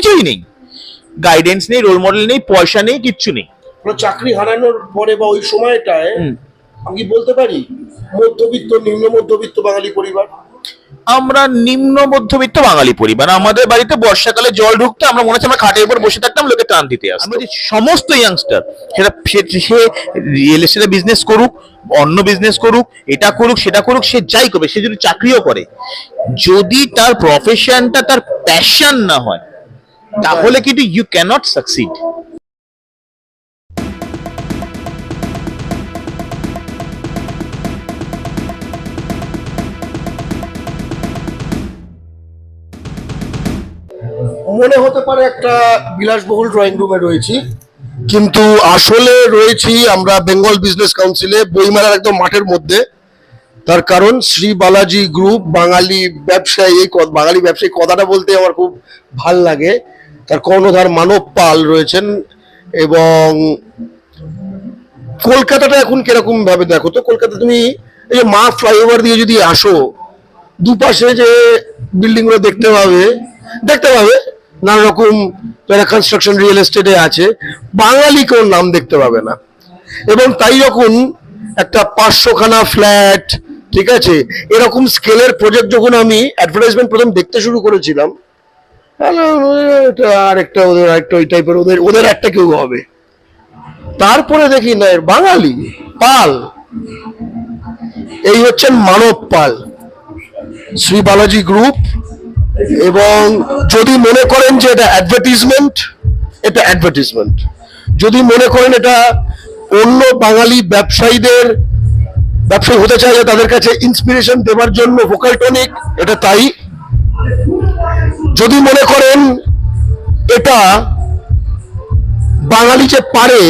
কিছুই নেই। গাইডেন্স নেই রোল মডেল নেই পয়সা নেই কিচ্ছু নেই। চাকরি হারানোর পরে বা ওই সময়টায় আমি বলতে পারি? মধ্যবিত্ত নিম্ন মধ্যবিত্ত বাঙালি পরিবার? আমরা নিম্ন মধ্যবিত্ত বাঙালি পরিবার। আমাদের বাড়িতে বর্ষাকালে জল ঢুকতে আমরা মনে হচ্ছে আমরা খাটের উপর বসে থাকতাম লোকে টান দিতে আসতো। আমরা সমস্ত ইয়াংস্টার সেটা সে- সে রিয়েল এস্টেটে বিজনেস করুক অন্য বিজনেস করুক এটা করুক সেটা করুক সে যাই করবে সে যদি চাকরিও করে। যদি তার প্রফেশনটা তার প্যাশন না হয় তাহলে কিন্তু ইউ ক্যানট সাকসিড মনে হতে পারে একটা বিলাসবহুল ড্রয়িং রুমে রয়েছি। কিন্তু আসলে রয়েছি আমরা বেঙ্গল বিজনেস কাউন্সিলে বইমেলার একদম মাঠের মধ্যে। তার কারণ শ্রী বালাজি গ্রুপ বাঙালি ব্যবসায়ী এই বাঙালি ব্যবসায়ী কথাটা বলতে আমার খুব ভালো লাগে। তার কর্ণধার মানব পাল রয়েছেন এবং কলকাতাটা এখন কীরকম ভাবে দেখো তো, কলকাতা তুমি এই যে মা ফ্লাইওভার দিয়ে যদি আসো, দুপাশে যে বিল্ডিংগুলো দেখতে পাবে দেখতে পাবে নানা রকম কনস্ট্রাকশন রিয়েল এস্টেটে আছে, বাঙালি কেউ নাম দেখতে পাবে না। এবং তাই যখন একটা পাঁচশোখানা ফ্ল্যাট ঠিক আছে, এরকম স্কেলের প্রজেক্ট যখন আমি অ্যাডভার্টাইজমেন্ট প্রথম দেখতে শুরু করেছিলাম এটা আরেকটা, ওদের আরেকটা ওই টাইপের ওদের ওদের একটা কেউ হবে। তারপরে দেখি না, এর বাঙালি, পাল। এই হচ্ছেন মানব পাল। শ্রী বালাজি গ্রুপ। এবং যদি মনে করেন যে এটা অ্যাডভার্টিজমেন্ট এটা অ্যাডভার্টিজমেন্ট যদি মনে করেন এটা অন্য বাঙালি ব্যবসায়ীদের, ব্যবসায়ী হতে চাইলে তাদের কাছে ইন্সপিরেশন দেওয়ার জন্য ভোকাল টনিক এটা তাই। যদি মনে করেন এটা বাঙালি যে পারে,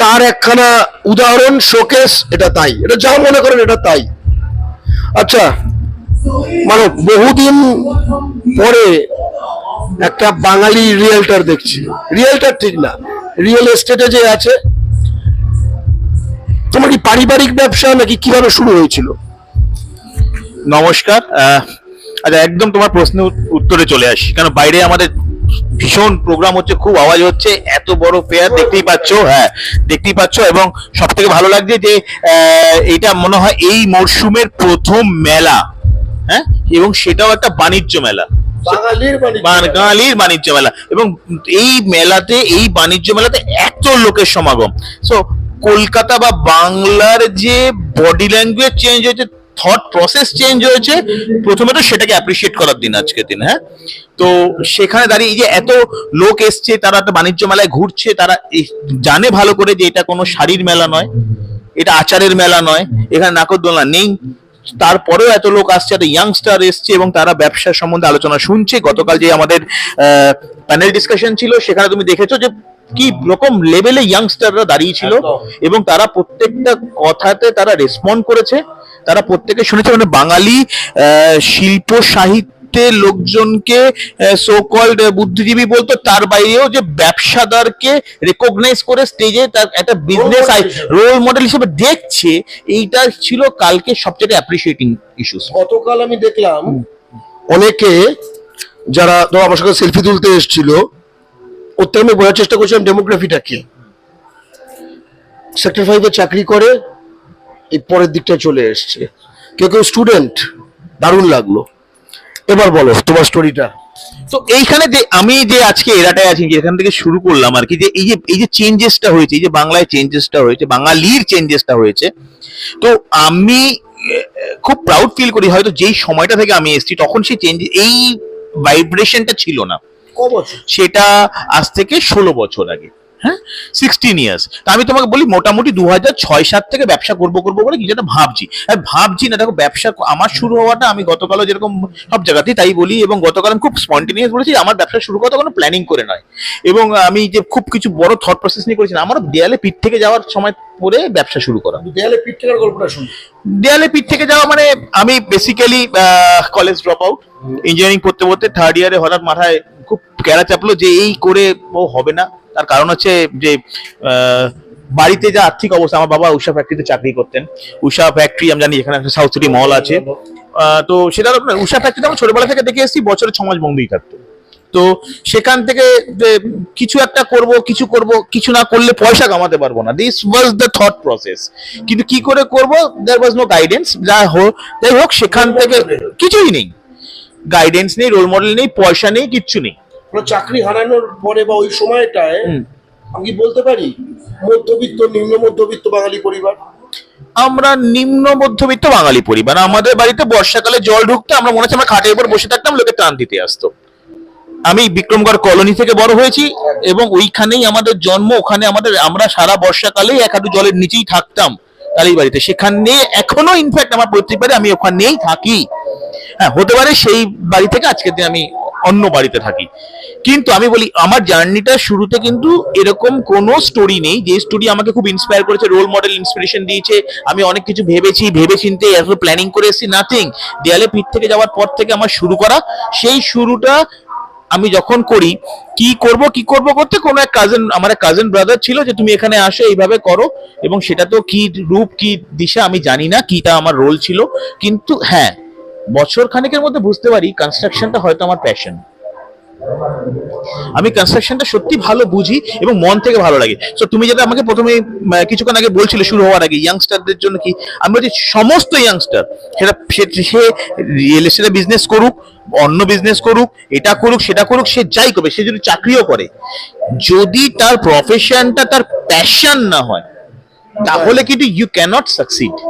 তার একখানা উদাহরণ শোকেস এটা তাই। এটা যা মনে করেন, এটা তাই। আচ্ছা মানে বহুদিন পরে একটা বাঙালি রিয়েলটার দেখছি। রিয়েলটার ঠিক না রিয়েল এস্টেটে যে আছে, তোমার কি পারিবারিক ব্যবসা নাকি কীভাবে শুরু হয়েছিল? নমস্কার আচ্ছা একদম তোমার প্রশ্নের উত্তরে চলে আসি। কারণ বাইরে আমাদের ভীষণ প্রোগ্রাম হচ্ছে খুব আওয়াজ হচ্ছে এত বড় ফেয়ার দেখতেই পাচ্ছো হ্যাঁ দেখতেই পাচ্ছো এবং সব থেকে ভালো লাগছে যে এটা মনে হয় এই মরশুমের প্রথম মেলা হ্যাঁ এবং সেটাও একটা বাণিজ্য মেলা। বাঙালির বাঙালির বাণিজ্য মেলা। এবং এই মেলাতে এই বাণিজ্য মেলাতে এত লোকের সমাগম। সো কলকাতা বা বাংলার যে বডি ল্যাঙ্গুয়েজ চেঞ্জ হয়েছে থট প্রসেস চেঞ্জ হয়েছে, প্রথমে তো সেটাকে অ্যাপ্রিসিয়েট করার দিন আজকের দিন হ্যাঁ? তো সেখানে দাঁড়িয়ে যে এত লোক এসছে, তারা একটা বাণিজ্য মেলায় ঘুরছে, তারা জানে ভালো করে যে এটা কোনো শাড়ির মেলা নয়, এটা আচারের মেলা নয়, এখানে নাকরদোলনা নেই। তারপরেও এত লোক আসছে একটা ইয়াংস্টার এসছে এবং তারা ব্যবসা সম্বন্ধে আলোচনা শুনছে। গতকাল যে আমাদের প্যানেল ডিসকাশন ছিল, সেখানে তুমি দেখেছ যে কি রকম লেভেলে ইয়াংস্টাররা দাঁড়িয়ে ছিল এবং তারা প্রত্যেকটা কথাতে তারা রেসপন্ড করেছে। তারা প্রত্যেকে শুনেছে মানে বাঙালি শিল্প সাহিত্যের লোকজনকে সো কল্ড বুদ্ধিজীবী বলতো তার বাইরেও যে ব্যবসাদারকে রেকগনাইজ করে স্টেজে তার একটা বিজনেস। রোল মডেল হিসেবে। দেখছে এইটা ছিল কালকে সবচেয়ে অ্যাপ্রিসিয়েটিং ইস্যুস গতকাল আমি দেখলাম অনেকে যারা ধরো আমার সঙ্গে সেলফি তুলতে এসেছিল থেকে আমি বোঝার চেষ্টা করছিলাম ডেমোগ্রাফিটা কি। সেক্টর ফাইভে চাকরি করে, এই পরের দিকটা চলে এসছে। কেউ কেউ স্টুডেন্ট দারুণ লাগল। এবার বলো, তোমার স্টোরিটা তো এইখানে যে, আমি যে আজকে এরাটায় আছি যেখান থেকে শুরু করলাম আর কি, যে এই যে এই যে চেঞ্জেসটা হয়েছে, এই যে বাংলায় চেঞ্জেসটা হয়েছে, বাঙালির চেঞ্জেসটা হয়েছে, তো আমি খুব প্রাউড ফিল করি। হয়তো যেই সময়টা থেকে আমি এসেছি, তখন সেই চেঞ্জ এই ভাইব্রেশনটা ছিল না। সেটা আজ থেকে ষোলো বছর আগে। হ্যাঁ? সিক্সটিন ইয়ার্স তা আমি তোমাকে বলি মোটামুটি দু হাজার ছয় সাত থেকে ব্যবসা করব করব বলে কিছু একটা ভাবছি। ভাবছি না দেখো ব্যবসা আমার শুরু হওয়াটা আমি গতকালও যেরকম সব জায়গাতেই তাই বলি এবং গতকাল আমি খুব স্পন্টেনিয়াস বলেছি আমার ব্যবসা শুরু করা কোনো প্ল্যানিং করে নয়। এবং আমি যে খুব কিছু বড় থট প্রসেস নিয়ে করেছি আমার দেয়ালে পিঠ থেকে যাওয়ার সময় পরে ব্যবসা শুরু করা। দেয়ালে পিঠ থেকে গল্পটা শুনি। দেয়ালে পিঠ থেকে যাওয়া মানে আমি basically college drop out engineering পড়তে পড়তে থার্ড ইয়ারে হঠাৎ মাথায় খুব ক্যারা চাপলো যে এই করে ও হবে না। তার কারণ হচ্ছে যে বাড়িতে যা আর্থিক অবস্থা, আমার বাবা উষা ফ্যাক্টরিতে চাকরি করতেন। উষা ফ্যাক্টরি আমি জানি এখানে একটা সাউথ সিটি মল আছে। তো সেটা আপনার উষা ফ্যাক্টরিতে আমি ছোটবেলা থেকে দেখে এসেছি, বছরে ছমাস মাস বন্ধই থাকতো। তো সেখান থেকে যে কিছু একটা করব, কিছু করব, কিছু না করলে পয়সা কামাতে পারব না। This was the thought process কিন্তু কি করে করব? দেয়ার ওয়াজ নো গাইডেন্স যা হোক যাই হোক, সেখান থেকে কিছুই নেই। গাইডেন্স নেই রোল মডেল নেই, পয়সা নেই, কিচ্ছু নেই। কোনো চাকরি হারানোর পরে বা ওই সময়টায় আমি কি বলতে পারি? মধ্যবিত্ত নিম্ন মধ্যবিত্ত বাঙালি পরিবার? আমরা নিম্ন মধ্যবিত্ত বাঙালি পরিবার। আমাদের বাড়িতে বর্ষাকালে জল ঢুকতে আমরা মনে হচ্ছে আমরা খাটের উপর বসে থাকতাম লোকে টান দিতে আসতো। আমি বিক্রমগড় কলোনি থেকে বড় হয়েছি এবং ওইখানেই আমাদের জন্ম ওখানে আমাদের আমরা সারা বর্ষাকালে এক হাঁটু জলের নিচেই থাকতাম কালী বাড়িতে। সেখানে এখনও ইনফ্যাক্ট আমার বাড়ি আমি ওখানেই থাকি। হ্যাঁ হতে পারে সেই বাড়ি থেকে আজকের দিন আমি অন্য বাড়িতে থাকি। কিন্তু আমি বলি, আমার জার্নিটা শুরুতে কিন্তু এরকম কোনো স্টোরি নেই। যে স্টোরি আমাকে খুব ইন্সপায়ার করেছে রোল মডেল ইন্সপিরেশন দিয়েছে। আমি অনেক কিছু ভেবেছি ভেবে চিনতে এত প্ল্যানিং করে এসেছি নাথিং দেয়ালে পিঠ থেকে যাওয়ার পর থেকে আমার শুরু করা, সেই শুরুটা আমি যখন করি, কি করব কি করব করতে কোনো এক কাজিন আমার এক কাজিন ব্রাদার ছিল যে, তুমি এখানে আসো, এইভাবে করো। এবং সেটা তো কি রূপ, কি দিশা আমি জানি না কি তা আমার রোল ছিল। কিন্তু হ্যাঁ বছর খানেকের মধ্যে বুঝতে পারি কনস্ট্রাকশনটা হয়তো আমার প্যাশন আমি কনস্ট্রাকশনটা সত্যি ভালো বুঝি এবং মন থেকে ভালো লাগে। তো তুমি যেটা আমাকে প্রথমে কিছুক্ষণ আগে বলছিলে শুরু হওয়ার আগে ইয়াংস্টারদের জন্য কি? আমি বলছি সমস্ত ইয়াংস্টার সেটা, সে- সে রিয়েল এস্টেটের বিজনেস করুক, অন্য বিজনেস করুক, এটা করুক, সেটা করুক, সে যাই করবে, সে যদি চাকরিও করে। যদি তার প্রফেশনটা তার প্যাশন না হয়, তাহলে কিন্তু ইউ ক্যানট সাকসিড